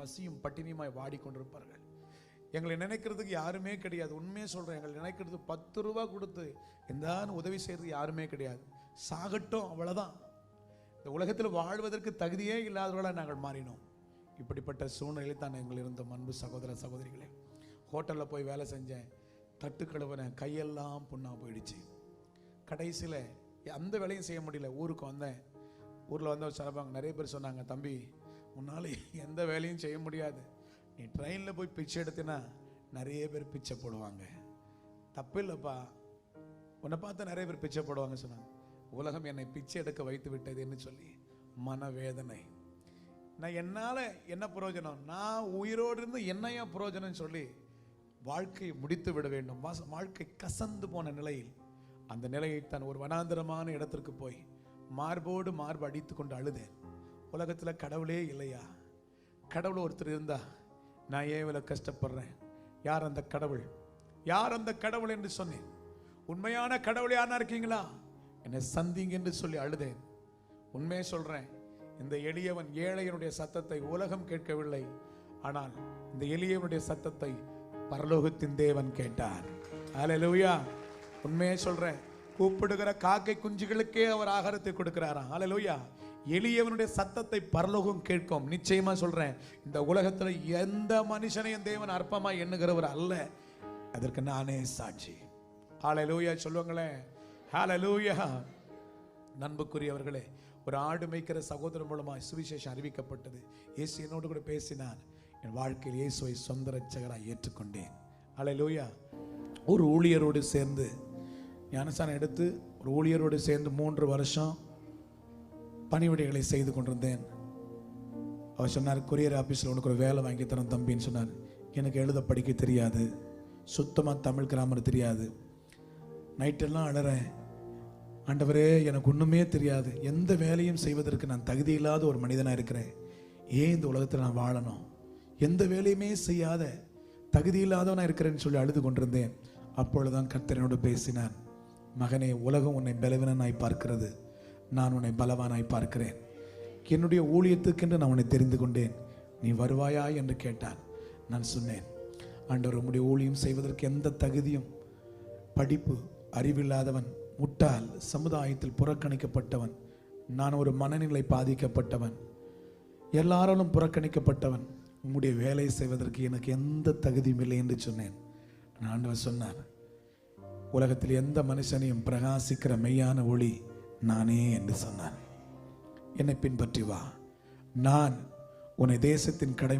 பசியும் பட்டினியுமாய் வாடிக்கொண்டிருப்பார்கள். எங்களை நினைக்கிறதுக்கு யாருமே கிடையாது. உண்மையே சொல்கிறேன் எங்களை நினைக்கிறது பத்து ரூபா கொடுத்து எந்தான்னு உதவி செய்கிறது யாருமே கிடையாது. சாகட்டும் அவ்வளோதான் இந்த உலகத்தில் வாழ்வதற்கு தகுதியே இல்லாதவர்களாக நாங்கள் மாறினோம். இப்படிப்பட்ட சூழ்நிலையில் தான் எங்கள் இருந்த அன்பு சகோதர சகோதரிகளே. ஹோட்டலில் போய் வேலை செஞ்சேன். தட்டு கழுவுனேன் கையெல்லாம் புண்ணா போயிடுச்சு. கடைசியில் அந்த வேலையும் செய்ய முடியல. ஊருக்கு வந்தேன். ஊரில் வந்து சிலப்பாங்க நிறைய பேர் சொன்னாங்க தம்பி உன்னால் எந்த வேலையும் செய்ய முடியாது. நீ ட்ரெயினில் போய் பிச்சை எடுத்தினா நிறைய பேர் பிச்சை போடுவாங்க. தப்பு இல்லைப்பா உன்னை பார்த்து நிறைய பேர் பிச்சை போடுவாங்க சொன்னாங்க. உலகம் என்னை பிச்சை எடுக்க வைத்து விட்டதுன்னு சொல்லி மனவேதனை. நான் என்னால் என்ன பிரயோஜனம் நான் உயிரோடு இருந்து என்னையா பிரயோஜனம் சொல்லி வாழ்க்கையை முடித்து விட வேண்டும். வாழ்க்கை கசந்து போன நிலையில் அந்த நிலையை தான் ஒரு வனாந்தரமான இடத்திற்கு போய் மார்போடு மார்பு அடித்து கொண்டு அழுதேன். உலகத்தில் கடவுளே இல்லையா? கடவுள் ஒருத்தர் இருந்தா நான் ஏன் இவ்வளோ கஷ்டப்படுறேன்? யார் அந்த கடவுள்? யார் அந்த கடவுள் என்று சொன்னேன். உண்மையான கடவுள் யாரா இருக்கீங்களா? என்னை சந்திங்க என்று சொல்லி அழுதேன். உண்மையை சொல்கிறேன் இந்த எளியவன் ஏழையனுடைய சத்தத்தை உலகம் கேட்கவில்லை. ஆனால் இந்த எளியவனுடைய சத்தத்தை பரலோகத்தின் தேவன் கேட்டார். ஹalleluya உண்மையை சொல்கிறேன் கூப்பிடுகிற காக்கை குஞ்சுகளுக்கே அவர் ஆகாரத்தை கொடுக்கிறாராம். ஹalleluya எளியவனுடைய சத்தத்தை பரலோகம் கேட்கும். நிச்சயமா சொல்றேன் இந்த உலகத்துல எந்த மனுஷனையும் தேவன் அற்பமா எண்ணுகிறவர் அல்ல. அதற்கு நானே சாட்சி. ஹalleluya சொல்லுங்களேன். ஹalleluya நண்புக்குரியவர்களே ஒரு ஆடு மேய்க்கிற சகோதரன் மூலமாக சுவிசேஷம் அறிவிக்கப்பட்டது. இயேசு என்னோடு கூட பேசினான் என் வாழ்க்கையில் இயேசுவை சொந்த ரட்சகராக ஏற்றுக்கொண்டேன். லூயா ஒரு ஊழியரோடு சேர்ந்து ஞானஸ்தானம் எடுத்து ஒரு ஊழியரோடு சேர்ந்து மூன்று வருஷம் பணிவிடைகளை செய்து கொண்டிருந்தேன். அவர் சொன்னார் கொரியர் ஆஃபீஸில் உனக்கு ஒரு வேலை வாங்கி தரேன் தம்பின்னு சொன்னார். எனக்கு எழுத படிக்க தெரியாது. சுத்தமாக தமிழ் கிராமர் தெரியாது. நைட்டெல்லாம் அழறேன். ஆண்டவரே எனக்கு ஒன்றுமே தெரியாது. எந்த வேலையும் செய்வதற்கு நான் தகுதி இல்லாத ஒரு மனிதனாக இருக்கிறேன். ஏன் இந்த உலகத்தில் நான் வாழணும்? எந்த வேலையுமே செய்யாத தகுதி இல்லாதவனாக இருக்கிறேன்னு சொல்லி அழுது கொண்டிருந்தேன். அப்பொழுதுதான் கர்த்தரனோடு பேசினான் மகனே உலகம் உன்னை பலவீனனாய் பார்க்கிறது. நான் உன்னை பலவானாய் பார்க்கிறேன். என்னுடைய ஊழியத்துக்கென்று நான் உன்னை தெரிந்து கொண்டேன். நீ வருவாயா என்று கேட்டான். நான் சொன்னேன் ஆண்டவர் உம்முடைய ஊழியம் செய்வதற்கு எந்த தகுதியும் படிப்பு அறிவில்லாதவன் முட்டாள் சமுதாயத்தில் புறக்கணிக்கப்பட்டவன் நான் ஒரு மனநிலை பாதிக்கப்பட்டவன் எல்லாராலும் புறக்கணிக்கப்பட்டவன் உம்முடைய வேலை செய்வதற்கு எனக்கு எந்த தகுதியும் இல்லை என்று சொன்னேன். நான் ஆண்டவர் சொன்னார் உலகத்தில் எந்த மனுஷனையும் பிரகாசிக்கிற மெய்யான ஒளி நானே என்று சொன்னான். என்னை பின்பற்றி வா. நான் உன்னை தேசத்தின் கடை